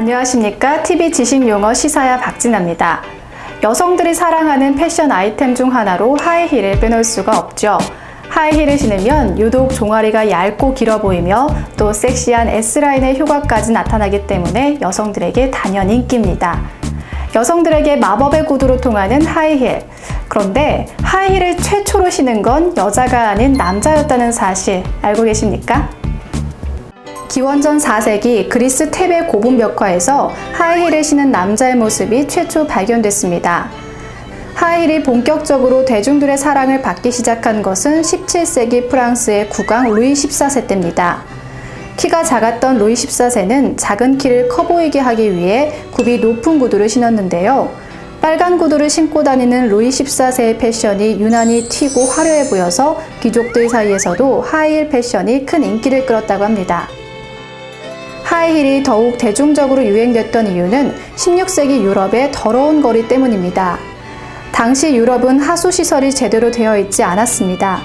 안녕하십니까? TV 지식 용어 시사야 박진아입니다. 여성들이 사랑하는 패션 아이템 중 하나로 하이힐을 빼놓을 수가 없죠. 하이힐을 신으면 유독 종아리가 얇고 길어 보이며 또 섹시한 S라인의 효과까지 나타나기 때문에 여성들에게 단연 인기입니다. 여성들에게 마법의 구두로 통하는 하이힐. 그런데 하이힐을 최초로 신은 건 여자가 아닌 남자였다는 사실 알고 계십니까? 기원전 4세기 그리스 테베 고분 벽화에서 하이힐을 신은 남자의 모습이 최초 발견됐습니다. 하이힐이 본격적으로 대중들의 사랑을 받기 시작한 것은 17세기 프랑스의 국왕 루이 14세 때입니다. 키가 작았던 루이 14세는 작은 키를 커 보이게 하기 위해 굽이 높은 구두를 신었는데요. 빨간 구두를 신고 다니는 루이 14세의 패션이 유난히 튀고 화려해 보여서 귀족들 사이에서도 하이힐 패션이 큰 인기를 끌었다고 합니다. 하이힐이 더욱 대중적으로 유행됐던 이유는 16세기 유럽의 더러운 거리 때문입니다. 당시 유럽은 하수시설이 제대로 되어 있지 않았습니다.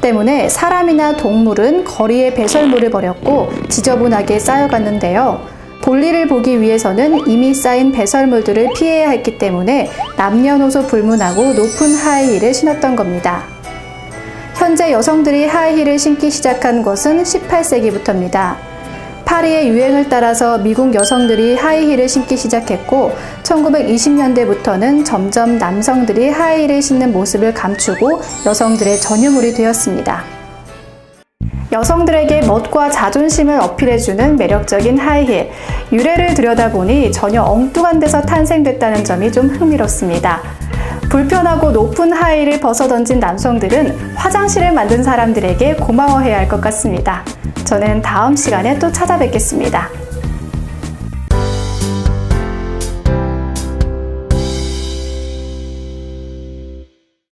때문에 사람이나 동물은 거리에 배설물을 버렸고 지저분하게 쌓여갔는데요. 볼일을 보기 위해서는 이미 쌓인 배설물들을 피해야 했기 때문에 남녀노소 불문하고 높은 하이힐을 신었던 겁니다. 현재 여성들이 하이힐을 신기 시작한 것은 18세기부터입니다. 파리의 유행을 따라서 미국 여성들이 하이힐을 신기 시작했고 1920년대부터는 점점 남성들이 하이힐을 신는 모습을 감추고 여성들의 전유물이 되었습니다. 여성들에게 멋과 자존심을 어필해주는 매력적인 하이힐. 유래를 들여다보니 전혀 엉뚱한 데서 탄생됐다는 점이 좀 흥미롭습니다. 불편하고 높은 하이힐을 벗어던진 남성들은 화장실을 만든 사람들에게 고마워해야 할 것 같습니다. 저는 다음 시간에 또 찾아뵙겠습니다.